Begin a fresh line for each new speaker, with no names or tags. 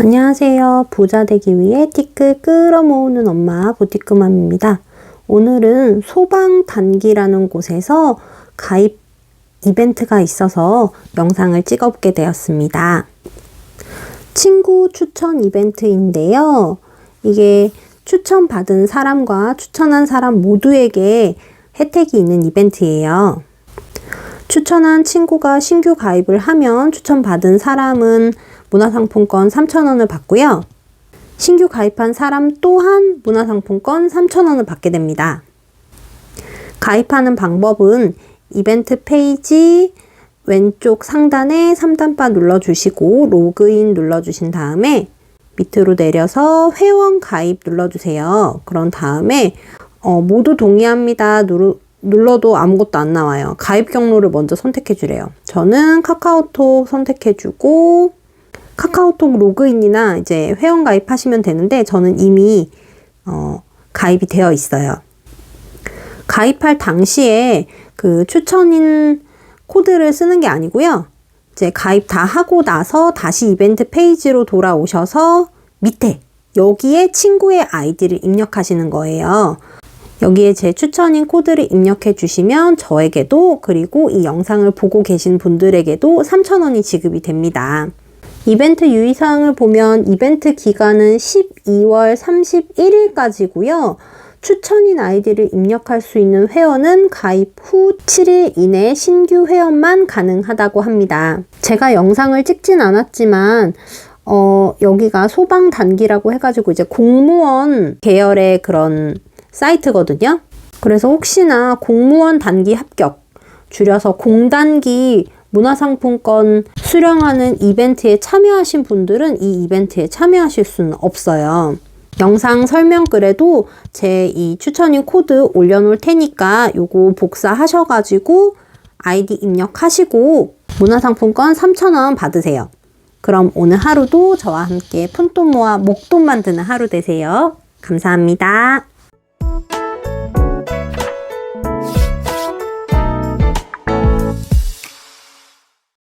안녕하세요. 부자 되기 위해 티끌 끌어모으는 엄마 보티크맘입니다. 오늘은 소방 단기라는 곳에서 가입 이벤트가 있어서 영상을 찍어보게 되었습니다. 친구 추천 이벤트인데요. 이게 추천받은 사람과 추천한 사람 모두에게 혜택이 있는 이벤트예요. 추천한 친구가 신규 가입을 하면 추천받은 사람은 문화상품권 3,000원을 받고요. 신규 가입한 사람 또한 문화상품권 3,000원을 받게 됩니다. 가입하는 방법은 이벤트 페이지 왼쪽 상단에 3단바 눌러주시고 로그인 눌러주신 다음에 밑으로 내려서 회원 가입 눌러주세요. 그런 다음에 어, 모두 동의합니다. 누르, 눌러도 아무것도 안 나와요. 가입 경로를 먼저 선택해 주래요. 저는 카카오톡 선택해 주고 카카오톡 로그인이나 이제 회원 가입하시면 되는데 저는 이미 어, 가입이 되어 있어요. 가입할 당시에 그 추천인 코드를 쓰는 게 아니고요. 이제 가입 다 하고 나서 다시 이벤트 페이지로 돌아오셔서 밑에 여기에 친구의 아이디를 입력하시는 거예요. 여기에 제 추천인 코드를 입력해 주시면 저에게도 그리고 이 영상을 보고 계신 분들에게도 3,000원이 지급이 됩니다. 이벤트 유의사항을 보면 이벤트 기간은 12월 31일까지고요. 추천인 아이디를 입력할 수 있는 회원은 가입 후 7일 이내 신규 회원만 가능하다고 합니다. 제가 영상을 찍진 않았지만 어, 여기가 소방 단기라고 해가지고 이제 공무원 계열의 그런 사이트거든요. 그래서 혹시나 공무원 단기 합격, 줄여서 공단기 문화상품권 수령하는 이벤트에 참여하신 분들은 이 이벤트에 참여하실 수는 없어요. 영상 설명글에도 제 이 추천인 코드 올려놓을 테니까 요거 복사하셔가지고 아이디 입력하시고 문화상품권 3,000원 받으세요. 그럼 오늘 하루도 저와 함께 푼돈 모아 목돈 만드는 하루 되세요. 감사합니다.